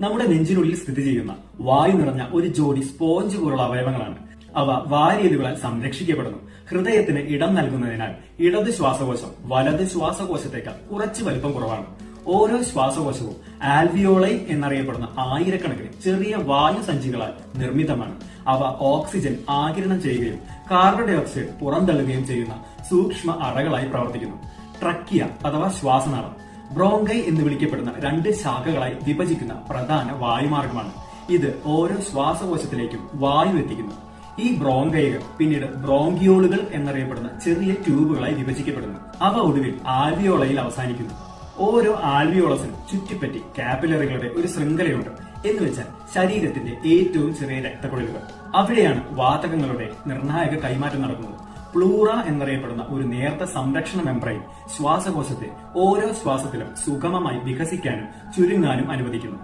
നമ്മുടെ നെഞ്ചിനുള്ളിൽ സ്ഥിതി ചെയ്യുന്ന വായു നിറഞ്ഞ ഒരു ജോഡി സ്പോഞ്ച് പോലുള്ള അവയവങ്ങളാണ്. അവ വാരിയലുകളാൽ സംരക്ഷിക്കപ്പെടുന്നു. ഹൃദയത്തിന് ഇടം നൽകുന്നതിനാൽ ഇടത് ശ്വാസകോശം വലത് ശ്വാസകോശത്തേക്കാൾ കുറച്ച് വലിപ്പം കുറവാണ്. ഓരോ ശ്വാസകോശവും ആൽവിയോളൈ എന്നറിയപ്പെടുന്ന ആയിരക്കണക്കിന് ചെറിയ വായു സഞ്ചികളാൽ നിർമ്മിതമാണ്. അവ ഓക്സിജൻ ആകിരണം ചെയ്യുകയും കാർബൺ ഡൈ ഓക്സൈഡ് പുറന്തള്ളുകയും ചെയ്യുന്ന സൂക്ഷ്മ അറകളായി പ്രവർത്തിക്കുന്നു. ട്രക്കിയ അഥവാ ശ്വാസനാളം. ബ്രോങ്കൈ എന്ന് വിളിക്കപ്പെടുന്ന രണ്ട് ശാഖകളായി വിഭജിക്കുന്ന പ്രധാന വായുമാർഗമാണ്. ഇത് ഓരോ ശ്വാസകോശത്തിലേക്കും വായു എത്തിക്കുന്നു. ഈ ബ്രോങ്കൈകൾ പിന്നീട് ബ്രോങ്കിയോളുകൾ എന്നറിയപ്പെടുന്ന ചെറിയ ട്യൂബുകളായി വിഭജിക്കപ്പെടുന്നു. അവ ഒടുവിൽ ആൽവിയോളയിൽ അവസാനിക്കുന്നു. ഓരോ ആൽവിയോളസിനും ചുറ്റിപ്പറ്റി കാപ്പിലറികളുടെ ഒരു ശൃംഖലയുണ്ട് എന്ന് വെച്ചാൽ ശരീരത്തിന്റെ ഏറ്റവും ചെറിയ രക്തക്കുഴലുകൾ. അവിടെയാണ് വാതകങ്ങളുടെ നിർണായക കൈമാറ്റം നടക്കുന്നത്. പ്ലൂറ എന്നറിയപ്പെടുന്ന ഒരു നേർത്ത സംരക്ഷണ മെംബ്രെയിൻ ശ്വാസകോശത്തെ ഓരോ ശ്വാസത്തിലും സുഗമമായി വികസിക്കാനും ചുരുങ്ങാനും അനുവദിക്കുന്നു.